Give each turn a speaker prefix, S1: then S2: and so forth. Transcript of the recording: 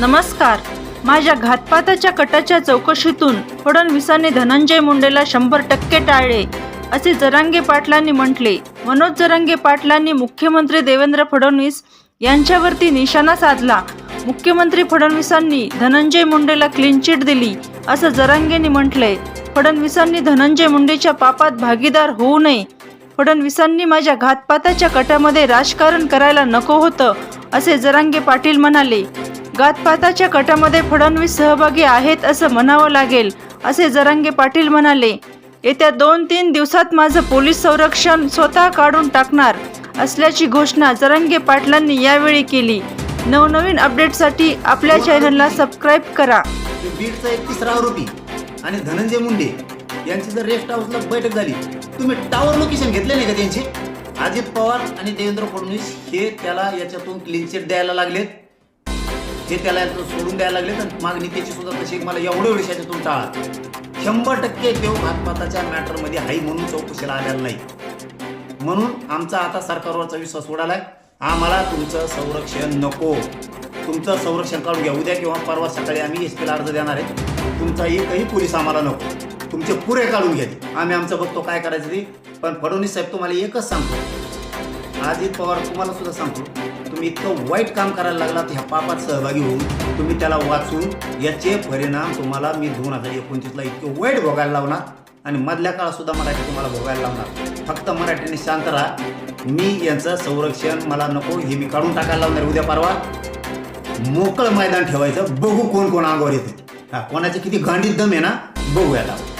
S1: नमस्कार. माझ्या घातपाताच्या कटाच्या चौकशीतून फडणवीसांनी धनंजय मुंडेला शंभर टक्के टाळले असे जरांगे पाटलांनी म्हटले. मनोज जरांगे पाटलांनी मुख्यमंत्री देवेंद्र फडणवीस यांच्यावरती निशाणा साधला. मुख्यमंत्री फडणवीसांनी धनंजय मुंडेला क्लीन चिट दिली असं जरांगेंनी म्हटलंय. फडणवीसांनी धनंजय मुंडेच्या पापात भागीदार होऊ नये. फडणवीसांनी माझ्या घातपाताच्या कटामध्ये राजकारण करायला नको होतं असे जरांगे पाटील म्हणाले. घातपाताच्या कटामध्ये फडणवीस सहभागी आहेत असं म्हणावं लागेल असे जरांगे पाटील म्हणाले. येत्या दोन तीन दिवसात माझं पोलीस संरक्षण स्वतः काढून टाकणार असल्याची घोषणा जरांगे पाटलांनी यावेळी केली. नवनवीन अपडेटसाठी आपल्या चॅनलला सबस्क्राईब करा.
S2: बीडचा एक तिसरा आरोपी आणि धनंजय मुंडे यांची जर रेस्ट हाऊसला बैठक झाली तुम्ही टावर लोकेशन घेतले नाही का त्यांचे? अजित पवार आणि देवेंद्र फडणवीस हे त्याला याच्यातून क्लीन चिट द्यायला लागलेत. जे त्याला सोडून द्यायला लागले तर मागणी त्याची सुद्धा तशी मला एवढं वेळेस याच्यातून टाळा शंभर टक्के देव घातपाताच्या मॅटरमध्ये हाई म्हणून चौकशीला आलेला नाही. म्हणून आमचा आता सरकारवरचा विश्वास उडालाय. आम्हाला तुमचं संरक्षण नको. तुमचं संरक्षण काढून घ्या उद्या किंवा परवा सकाळी आम्ही एस पीला अर्ज देणार आहे. तुमचा एकही पोलीस आम्हाला नको. तुमचे पुरे काढून घ्या. आम्ही आमचं बघतो काय करायचं ते. पण फडणवीस साहेब तुम्हाला एकच सांगतो. अजित पवार तुम्हाला सुद्धा सांगतो तुम्ही इतकं वाईट काम करायला लागलात ह्या पापात सहभागी होऊन तुम्ही त्याला वाचून याचे परिणाम तुम्हाला मी दोन हजार एकोणतीसला इतके वाईट भोगायला लावणार आणि मधल्या काळातसुद्धा मराठी तुम्हाला भोगायला लावणार. फक्त मराठीने शांत राहा. मी यांचं संरक्षण मला नको हे मी काढून टाकायला लावणार उद्या परवा. मोकळं मैदान ठेवायचं बघू कोण कोण अंगावर येते हा कोणाचे किती गांडीत दम आहे ना बघूया लावून